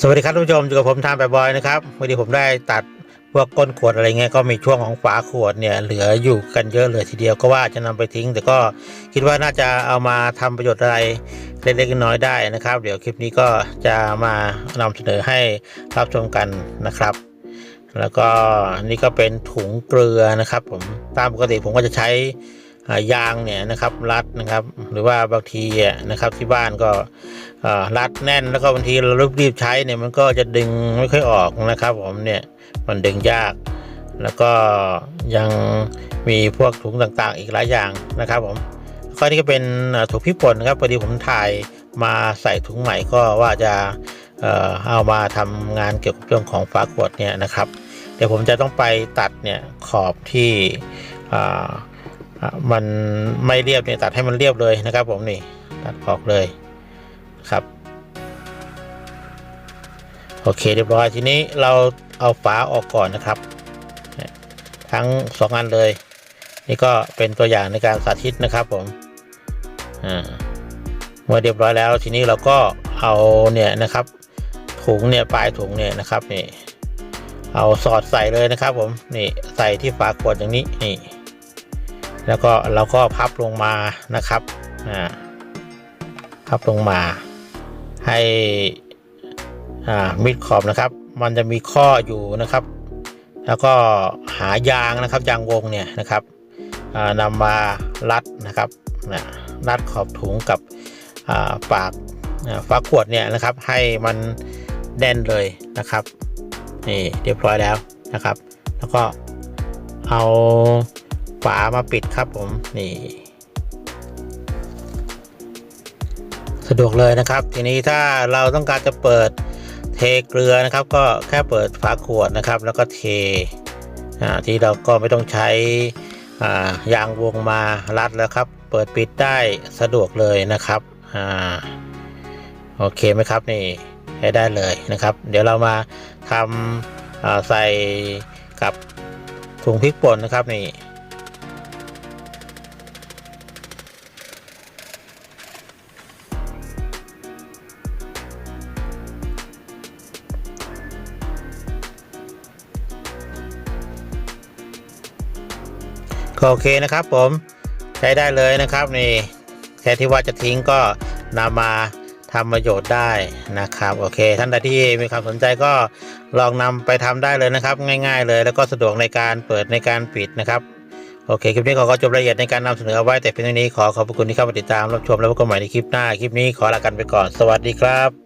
สวัสดีครับทุกผู้ชมอยู่กับผมทามแบบบอยนะครับวันนี้ผมได้ตัดพวกก้นขวดอะไรเงี้ยก็มีช่วงของฝาขวดเนี่ยเหลืออยู่กันเยอะเลยทีเดียวก็ว่าจะนำไปทิ้ง แต่ก็คิดว่าน่าจะเอามาทำประโยชน์อะไรเล็กๆน้อยๆได้นะครับ เดี๋ยวคลิปนี้ก็จะมานำเสนอให้รับชมกันนะครับ แล้วก็นี่ก็เป็นถุงเกลือนะครับ ผมตามปกติผมก็จะใช้ ยางเนี่ยนะครับรัดนะครับ หรือว่าบางทีอะนะครับที่บ้านก็รัดแน่นแล้วก็บางทีเรารีบๆใช้เนี่ยมันก็จะดึงไม่ค่อยออกนะครับผมเนี่ยมันดึงยาก แล้วก็ยังมีพวกถุงต่างๆ อีกหลายอย่างนะครับผมแล้วก็นี่ก็เป็นถุงพริกป่นครับพอดีผมถ่ายมาใส่ถุงใหม่ก็ว่าจะเอามาทำงานเกี่ยวกับเรื่องของฝาขวดเนี่ยนะครับ เดี๋ยวผมจะต้องไปตัดเนี่ยขอบที่อ่า มันไม่เรียบเนี่ยตัดให้มันเรียบเลยนะครับ ผมนี่ตัดออกเลยครับโอเคเรียบร้อยทีนี้เราเอาฝาออกก่อนนะครับ ทั้งสองอันเลย นี่ก็เป็นตัวอย่างในการสาธิตนะครับผมเมื่อเรียบร้อยแล้วทีนี้เราก็เอาเนี่ยนะครับ ถุงเนี่ยปลายถุงเนี่ยนะครับนี่เอาสอดใส่เลยนะครับ ผมนี่ใส่ที่ฝาขวดอย่างนี้นี่ แล้วก็เราก็พับลงมานะครับอ่าพับลงมาให้อ่ามิดขอบนะครับ มันจะมีข้ออยู่นะครับ แล้วก็หายางนะครับยางวงเนี่ยนะครับอ่านำมารัดนะครับนะรัดขอบถุงกับอ่าปากอ่าฝาขวดเนี่ยนะครับ ให้มันแน่นเลยนะครับนี่เรียบร้อยแล้วนะครับ แล้วก็เอา ฝามาปิดครับผมนี่ สะดวกเลยนะครับ ทีนี้ถ้าเราต้องการจะเปิดเทเกลือนะครับ ก็แค่เปิดฝาขวดนะครับ แล้วก็เทอ่าที่เราก็ไม่ต้องใช้อ่ายางวงมารัดแล้วครับ เปิดปิดได้สะดวกเลยนะครับอ่าโอเคไหมครับนี่ใช้ได้เลยนะครับ เดี๋ยวเรามาทำใส่กับถุงพริกป่นนะครับนี่ ก็โอเคนะครับผมใช้ได้เลยนะครับนี่แค่ที่ว่าจะทิ้งก็นำมาทำประโยชน์ได้นะครับโอเค ท่านใดที่มีความสนใจก็ลองนำไปทำได้เลยนะครับ ง่าย ๆ เลย แล้วก็สะดวกในการเปิดในการปิดนะครับโอเคคลิปนี้ขอก็จบรายละเอียดในการนำเสนอเอาไว้แต่เพียงเท่านี้ขอขอบคุณที่เข้ามาติดตามรับชมแล้วพบกันใหม่ในคลิปหน้าคลิปนี้ขอลากันไปก่อนสวัสดีครับ